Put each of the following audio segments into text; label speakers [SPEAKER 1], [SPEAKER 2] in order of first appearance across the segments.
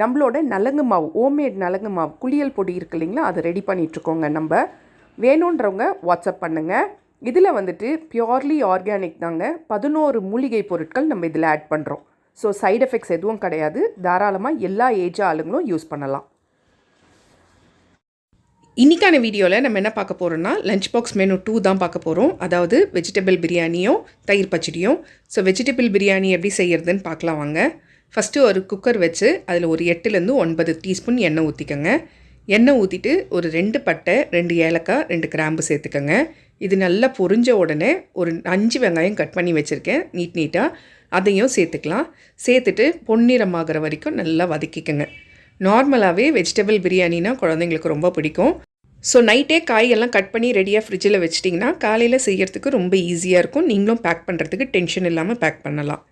[SPEAKER 1] நம்மளோட நலங்கு மாவு ஹோம்மேட் நலங்கு மாவு குளியல் பொடி இருக்கு இல்லைங்களா? அதை ரெடி பண்ணிகிட்ருக்கோங்க நம்ம. வேணுன்றவங்க வாட்ஸ்அப் பண்ணுங்கள் இதில் வந்துட்டு பியோர்லி ஆர்கானிக் தாங்க. பதினோரு மூலிகை பொருட்கள் நம்ம இதில் ஆட் பண்ணுறோம் ஸோ சைடு எஃபெக்ட்ஸ் எதுவும் கிடையாது. தாராளமாக எல்லா ஏஜ் ஆளுங்களும் யூஸ் பண்ணலாம். இன்றைக்கான வீடியோவில் நம்ம என்ன பார்க்க போகிறோம்னா லஞ்ச் பாக்ஸ் மெனு டூ தான் பார்க்க போகிறோம் அதாவது வெஜிடபிள் பிரியாணியும் தயிர் பச்சடியும். ஸோ வெஜிடபிள் பிரியாணி எப்படி செய்கிறதுன்னு பார்க்கலாம் வாங்க. ஃபஸ்ட்டு ஒரு குக்கர் வச்சு அதில் ஒரு எட்டுலேருந்து ஒன்பது டீஸ்பூன் எண்ணெய் ஊற்றிக்கோங்க எண்ணெய் ஊற்றிட்டு ஒரு ரெண்டு பட்டை ரெண்டு ஏலக்காய் ரெண்டு கிராம்பு சேர்த்துக்கோங்க. இது நல்லா பொரிஞ்ச உடனே ஒரு அஞ்சு வெங்காயம் கட் பண்ணி வச்சுருக்கேன் நீட் நீட்டாக அதையும் சேர்த்துக்கலாம். சேர்த்துட்டு பொன்னிறமாகிற வரைக்கும் நல்லா வதக்கிக்கோங்க. நார்மலாகவே வெஜிடபிள் பிரியாணினா குழந்தைங்களுக்கு ரொம்ப பிடிக்கும். ஸோ நைட்டே காயெல்லாம் கட் பண்ணி ரெடியாக ஃப்ரிட்ஜில் வச்சிட்டிங்கன்னா காலையில் செய்கிறதுக்கு ரொம்ப ஈஸியாக இருக்கும். நீங்களும் பேக் பண்ணுறதுக்கு டென்ஷன் இல்லாமல் பேக் பண்ணலாம்.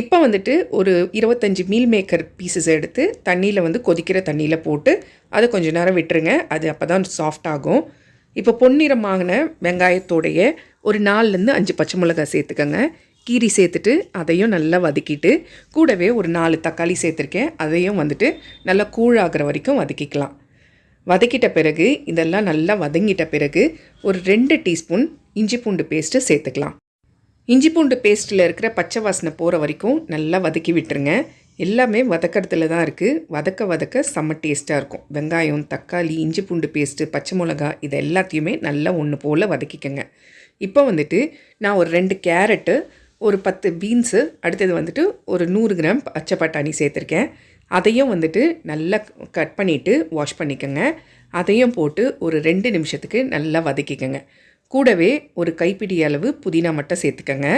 [SPEAKER 1] இப்போ வந்துட்டு ஒரு இருபத்தஞ்சி மீல் மேக்கர் பீசஸ் எடுத்து தண்ணியில் வந்து கொதிக்கிற தண்ணியில் போட்டு அதை கொஞ்சம் நேரம் விட்டுருங்க. அது அப்போ தான் சாஃப்ட் ஆகும். இப்போ பொன்னிறமாகின வெங்காயத்தோடைய ஒரு நாலுலேருந்து அஞ்சு பச்சை மிளகாய் சேர்த்துக்கோங்க. கீரி சேர்த்துட்டு அதையும் நல்லா வதக்கிட்டு கூடவே ஒரு நாலு தக்காளி சேர்த்துருக்கேன். அதையும் வந்துட்டு நல்லா கூழாகிற வரைக்கும் வதக்கிக்கலாம். வதக்கிட்ட பிறகு இதெல்லாம் நல்லா வதங்கிட்ட பிறகு ஒரு ரெண்டு டீஸ்பூன் இஞ்சி பூண்டு பேஸ்ட்டு சேர்த்துக்கலாம். இஞ்சி பூண்டு பேஸ்ட்டில் இருக்கிற பச்சை வாசனை போகிற வரைக்கும் நல்லா வதக்கி விட்டுருங்க. எல்லாமே வதக்கிறதுல தான் இருக்குது வதக்க வதக்க செம்ம டேஸ்ட்டாக இருக்கும். வெங்காயம் தக்காளி இஞ்சி பூண்டு பேஸ்ட்டு பச்சை மிளகா இது எல்லாத்தையுமே நல்லா ஒன்று போல் வதக்கிக்கோங்க. இப்போ வந்துட்டு நான் ஒரு ரெண்டு கேரட்டு ஒரு பத்து பீன்ஸு அடுத்தது வந்துட்டு ஒரு நூறு கிராம் பச்சை பட்டாணி சேர்த்துருக்கேன். அதையும் வந்துட்டு நல்லா கட் பண்ணிவிட்டு வாஷ் பண்ணிக்கோங்க. அதையும் போட்டு ஒரு ரெண்டு நிமிஷத்துக்கு நல்லா வதக்கிக்கோங்க. கூடவே ஒரு கைப்பிடி அளவு புதினா மட்டும் சேர்த்துக்கோங்க.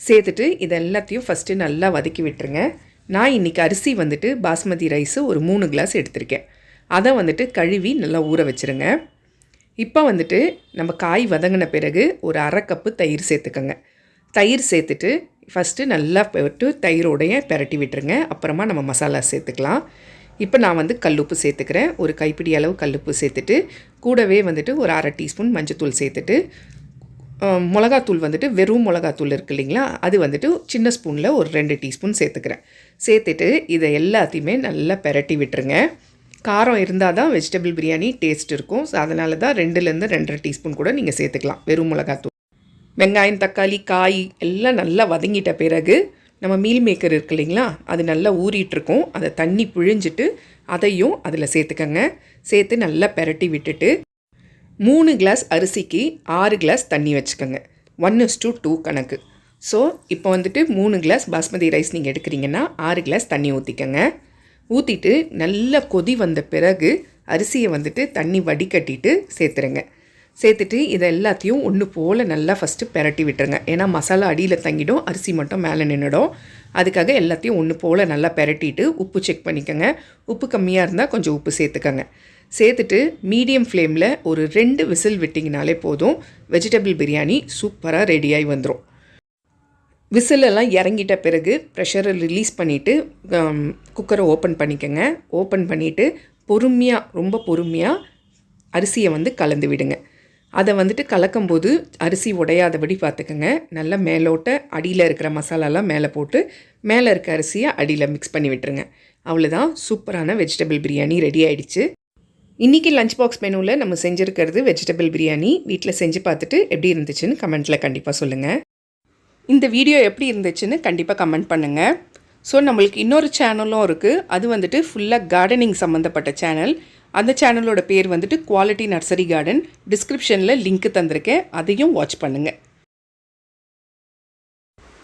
[SPEAKER 1] சேர்த்துட்டு இது எல்லாத்தையும் ஃபஸ்ட்டு நல்லா வதக்கி விட்டுருங்க. நான் இன்றைக்கி அரிசி வந்துட்டு பாஸ்மதி ரைஸு ஒரு மூணு கிளாஸ் எடுத்திருக்கேன். அதை வந்துட்டு கழுவி நல்லா ஊற வச்சுருங்க. இப்போ வந்துட்டு நம்ம காய் வதங்கின பிறகு ஒரு அரை கப்பு தயிர் சேர்த்துக்கோங்க. தயிர் சேர்த்துட்டு ஃபஸ்ட்டு நல்லா போட்டு தயிரோடைய பெரட்டி விட்டுருங்க. அப்புறமா நம்ம மசாலா சேர்த்துக்கலாம். இப்போ நான் வந்து கல்லுப்பு சேர்த்துக்கிறேன். ஒரு கைப்பிடி அளவு கல்லுப்பு சேர்த்துட்டு கூடவே வந்துட்டு ஒரு அரை டீஸ்பூன் மஞ்சத்தூள் சேர்த்துட்டு மிளகாத்தூள் வந்துட்டு வெறும் மிளகாத்தூள் இருக்கு இல்லைங்களா? அது வந்துட்டு சின்ன ஸ்பூனில் ஒரு ரெண்டு டீஸ்பூன் சேர்த்துக்கிறேன். சேர்த்துட்டு இதை எல்லாத்தையுமே நல்லா பெரட்டி விட்டுருங்க. காரம் இருந்தால் தான் வெஜிடபிள் பிரியாணி டேஸ்ட் இருக்கும். ஸோ அதனால தான் ரெண்டுலேருந்து ரெண்டரை டீஸ்பூன் கூட நீங்கள் சேர்த்துக்கலாம். வெறும் மிளகாத்தூள். வெங்காயம் தக்காளி காய் எல்லாம் நல்லா வதங்கிட்ட பிறகு நம்ம மீல் மேக்கர் இருக்கு இல்லைங்களா? அது நல்லா ஊறிட்டுருக்கும். அதை தண்ணி பிழிஞ்சிட்டு அதையும் அதில் சேர்த்துக்கங்க. சேர்த்து நல்லா பெரட்டி விட்டுட்டு மூணு கிளாஸ் அரிசிக்கு ஆறு கிளாஸ் தண்ணி வச்சுக்கோங்க. ஒன் இஸ் டூ டூ கணக்கு. ஸோ இப்போ வந்துட்டு மூணு கிளாஸ் பாஸ்மதி ரைஸ் நீங்கள் எடுக்கிறீங்கன்னா ஆறு கிளாஸ் தண்ணி ஊற்றிக்கங்க ஊற்றிட்டு நல்லா கொதி வந்த பிறகு அரிசியை வந்துட்டு தண்ணி வடிகட்டிட்டு சேர்த்துருங்க. சேர்த்துட்டு இதை எல்லாத்தையும் ஒன்று போல் நல்லா ஃபஸ்ட்டு பெரட்டி விட்டுருங்க. ஏன்னா மசாலா அடியில் தங்கிடும் அரிசி மட்டும் மேலே நின்றுடும் அதுக்காக எல்லாத்தையும் ஒன்று போல் நல்லா பெரட்டிட்டு உப்பு செக் பண்ணிக்கோங்க. உப்பு கம்மியாக இருந்தால் கொஞ்சம் உப்பு சேர்த்துக்கோங்க. சேர்த்துட்டு மீடியம் ஃப்ளேமில் ஒரு ரெண்டு விசில் விட்டிங்கனாலே போதும். வெஜிடபிள் பிரியாணி சூப்பராக ரெடியாகி வந்துடும் விசிலெல்லாம் இறங்கிட்ட பிறகு ப்ரெஷரை ரிலீஸ் பண்ணிவிட்டு குக்கரை ஓப்பன் பண்ணிக்கோங்க. ஓப்பன் பண்ணிவிட்டு பொறுமையாக ரொம்ப பொறுமையாக அரிசியை வந்து கலந்து விடுங்க. அதை வந்துட்டு கலக்கும்போது அரிசி உடையாதபடி பார்த்துக்கோங்க. நல்லா மேலோட்ட அடியில் இருக்கிற மசாலாலாம் மேலே போட்டு மேலே இருக்க அரிசியை அடியில் மிக்ஸ் பண்ணி விட்டுருங்க. அவ்வளோதான். சூப்பரான வெஜிடபிள் பிரியாணி ரெடி ஆகிடுச்சு இன்றைக்கி லஞ்ச் பாக்ஸ் மெனுவில் நம்ம செஞ்சுருக்கிறது வெஜிடபிள் பிரியாணி. வீட்டில் செஞ்சு பார்த்துட்டு எப்படி இருந்துச்சுன்னு கமெண்ட்டில் கண்டிப்பாக சொல்லுங்கள் இந்த வீடியோ எப்படி இருந்துச்சுன்னு கண்டிப்பாக கமெண்ட் பண்ணுங்கள் ஸோ நம்மளுக்கு இன்னொரு சேனலும் இருக்குது அது வந்துட்டு ஃபுல்லாக கார்டனிங் சம்மந்தப்பட்ட சேனல் அந்த சேனலோட பேர் வந்துட்டு குவாலிட்டி நர்சரி கார்டன் டிஸ்கிரிப்ஷனில் லிங்க் தந்திருக்கேன். அதையும் வாட்ச் பண்ணுங்கள்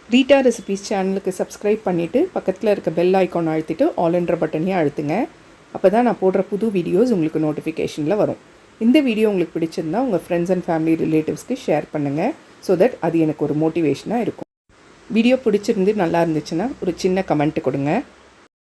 [SPEAKER 1] ரீட்டா ரெசிபீஸ் சேனலுக்கு சப்ஸ்கிரைப் பண்ணிவிட்டு பக்கத்தில் இருக்க பெல் ஐக்கான் அழுத்திட்டு ஆல்ன்ற பட்டனையும் அழுத்துங்க. அப்போ தான் நான் போடுற புது வீடியோஸ் உங்களுக்கு நோட்டிஃபிகேஷனில் வரும். இந்த வீடியோ உங்களுக்கு பிடிச்சிருந்தா உங்கள் ஃப்ரெண்ட்ஸ் அண்ட் ஃபேமிலி ரிலேட்டிவ்ஸ்க்கு ஷேர் பண்ணுங்கள் ஸோ தட் அது எனக்கு ஒரு மோட்டிவேஷனாக இருக்கும். வீடியோ பிடிச்சிருந்து நல்லா இருந்துச்சுன்னா ஒரு சின்ன கமெண்ட் கொடுங்க.